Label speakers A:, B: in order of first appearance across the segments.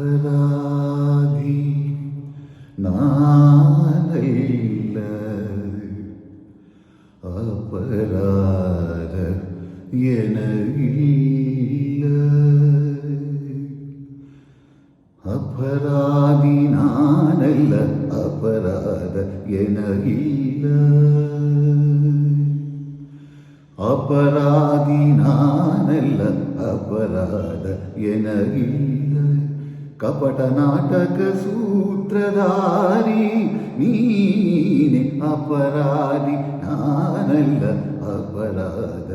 A: അപരാധി നാനല്ല അപരാധ எனகில்ல அபராதி நானல்ல அபராத எனகில்ல அபராதி நானல்ல அபராத எனகில்ல ಕಪಟ ನಾಟಕ ಸೂತ್ರಧಾರಿ ನೀನೆ ಅಪರಾಧಿ ನಾನಲ್ಲ ಅಪರಾಧ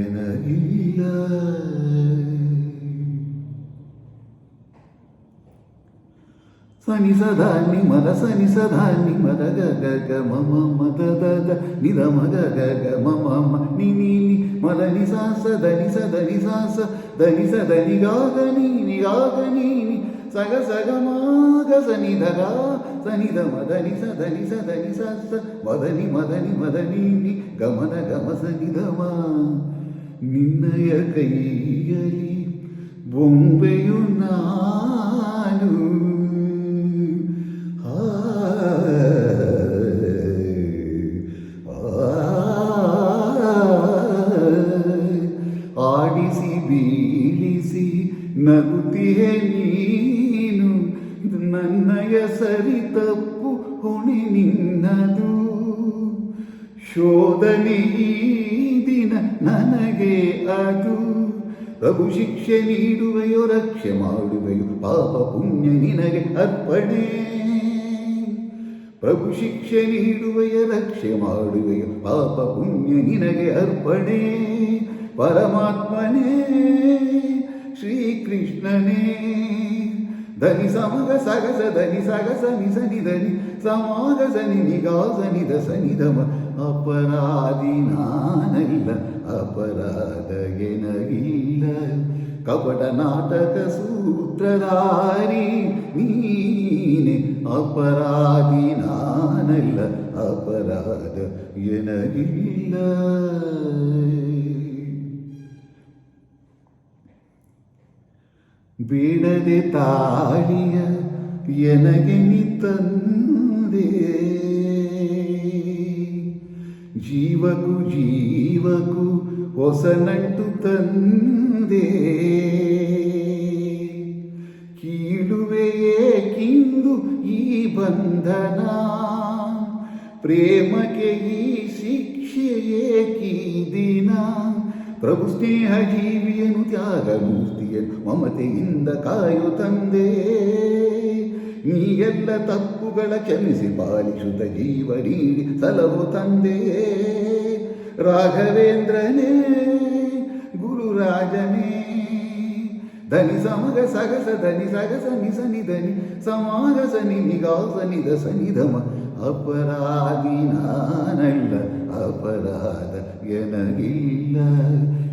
A: ಎನಗಿಲ್ಲ ಸನಿ ಸದಾ ನಿಮದ ಸನಿ ಸದಾ ನಿಮದ ಗ ಗ ಗ ಮ ಮ ಮ ದ ದ ದ ನಿ ದ ಮ ಗ ಗ ಗ ಮ ಮ ಮ ನಿ ನಿ ನಿ ಮ ದ ನಿ ಸಾ ಸ ದ ನಿ ಸ ದ ನಿ ಸಾ ಸ ದ ನಿ ಸ ದ ನಿ ಗ ಗ ನಿ ನಿ ಗ ಗ ನಿ ನಿ ಸ ಗ ಸ ಗ ಮ ಗ ಸ ನಿ ದ ಗ ಸ ನಿ ದ ಮ ದ ನಿ ಸ ದ ನಿ ಸ ದ ನಿ ಸ ಸ ಮ ದ ನಿ ಮ ದ ನಿ ಮ ದ ನಿ ನಿ ಗ ಮ ದ ಗ ಮ ಸ ನಿ ದ ಮ ನಿನ್ನಯ ಕೈಯಲ್ಲಿ ಬೊಂಬೆಯು ನಾನು ಆಡಿಸಿ ಬೀಳಿಸಿ ನಗುತ್ತಿಯೇ ನೀನು ನನ್ನಯ ಸರಿ ತಪ್ಪು ಹೊಣೆ ನಿನ್ನದು. ಶೋಧನೆ ಈ ದಿನ ನನಗೆ ಅದು. ಪ್ರಭು ಶಿಕ್ಷೆ ನೀಡುವೆಯೋ, ರಕ್ಷೆ ಮಾಡುವೆಯೋ, ಪಾಪ ಪುಣ್ಯ ನಿನಗೆ ಅರ್ಪಣೆ. ಪ್ರಭು ಶಿಕ್ಷೆ ನೀಡುವೆಯ, ರಕ್ಷೆ ಮಾಡುವೆಯೋ, ಪಾಪ ಪುಣ್ಯ ನಿನಗೆ ಅರ್ಪಣೆ. ಪರಮಾತ್ಮನೇ, ಶ್ರೀಕೃಷ್ಣನೇ. ಧನಿ ಸಮಗ ಸಗಸ ಧನಿ ಸಗಸ ನಿಸನಿ ಧನಿ ಸಮಾಗ ಸನಿ ನಿಗಾಸ ನಿಧ ಸನಿಧಮ ಅಪರಾಧಿ ನಾನಲ್ಲ, ಅಪರಾಧ ಎನಗಿಲ್ಲ. ಕಪಟ ನಾಟಕ ಸೂತ್ರಧಾರಿ ನೀನೆ, ಅಪರಾಧಿ ನಾನಲ್ಲ, ಅಪರಾಧ ಎನಗಿಲ್ಲ. ಬೇಡದೆ ತಾಳಿಯ ಎನಗೆ ನಿ ತಂದೆ. ಜೀವಕು ಜೀವಕು ಹೊಸ ನಂಟು ತಂದೆ. ಕೀಳುವೆಯೇ ಕಿಂದು ಈ ಬಂಧನ, ಪ್ರೇಮಕ್ಕೆ ಈ ಶಿಕ್ಷೆಯೇ ಕೀ ದಿನ. ಪ್ರಭು ಸ್ನೇಹ ಜೀವಿಯನು ತ್ಯಾಗ ಮೂರ್ತಿಯನು ಮಮತೆಯಿಂದ ಕಾಯು ತಂದೆ ನೀ ಎಲ್ಲ ತಪ್ಪುಗಳ ಕ್ಷಮಿಸಿ ಪಾಲಿಸುತ್ತ ಜೀವ ನೀಡಿ ಸಲಹು ತಂದೆ ರಾಘವೇಂದ್ರನೇ ಗುರುರಾಜನೇ ಧನಿ ಸಮಗ ಸಗಸ ಧನಿ ಸಗಸ ನಿಸನಿ ಧನಿ ಸಮಾಗ ಸನಿ ನಿಗಾಸ ನಿಧ ಸನಿಧಮ ಅಪರಾಧಿ ನಾನಲ್ಲ, ಅಪರಾಧ ಎನಗಿಲ್ಲ.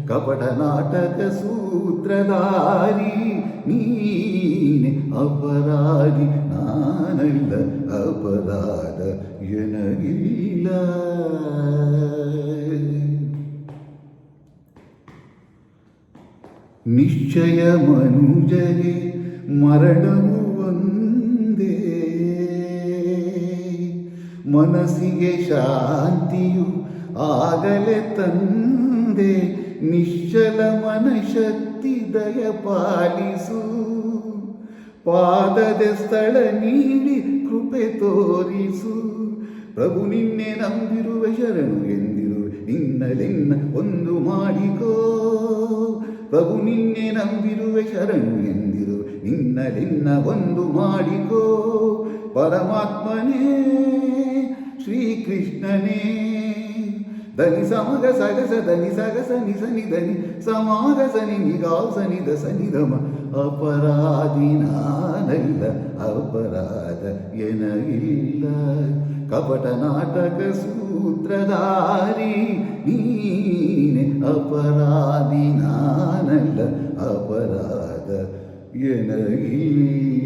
A: ಕಪಟ ನಾಟಕ ಸೂತ್ರಧಾರಿ ನೀನೆ, ಅಪರಾಧಿ ನಾನಲ್ಲ, ಅಪರಾಧ ಎನಗಿಲ್ಲ. ನಿಶ್ಚಯ ಮನುಜಗೆ ಮರಣವು ಮನಸ್ಸಿಗೆ ಶಾಂತಿಯು ಆಗಲೇ ತಂದೆ, ನಿಶ್ಚಲ ಮನಶಕ್ತಿ ದಯ ಪಾಲಿಸು. ಪಾದದ ಸ್ಥಳ ನೀಡಿ ಕೃಪೆ ತೋರಿಸು. ಪ್ರಭು ನಿನ್ನೆ ನಂಬಿರುವ ಶರಣು ಎಂದಿರು ನಿನ್ನಲೆನ್ನ ಒಂದು ಮಾಡಿಕೋ. ಪ್ರಭು ನಿನ್ನೆ ನಂಬಿರುವ ಶರಣು ಎಂದಿರು ನಿನ್ನಲೆನ್ನ ಒಂದು ಮಾಡಿಕೋ. ಪರಮಾತ್ಮನೇ ಶ್ರೀಕೃಷ್ಣನೇ ಧನಿ ಸಮಗ ಸಗಸ ಧನಿ ಸಗಸ ನಿಸನಿ ಧನಿ ಸಮಾಗ ಸನಿ ನಿಗಾಸ ನಿಧ ಸನಿಧಮ ಅಪರಾಧಿ ನಾನಲ್ಲ ಅಪರಾಧ ಎನಗಿಲ್ಲ ಕಪಟ ನಾಟಕ ಸೂತ್ರಧಾರಿ ನೀನೆ ಅಪರಾಧಿ ನಾನಲ್ಲ ಅಪರಾಧ ಎನಗಿಲ್ಲ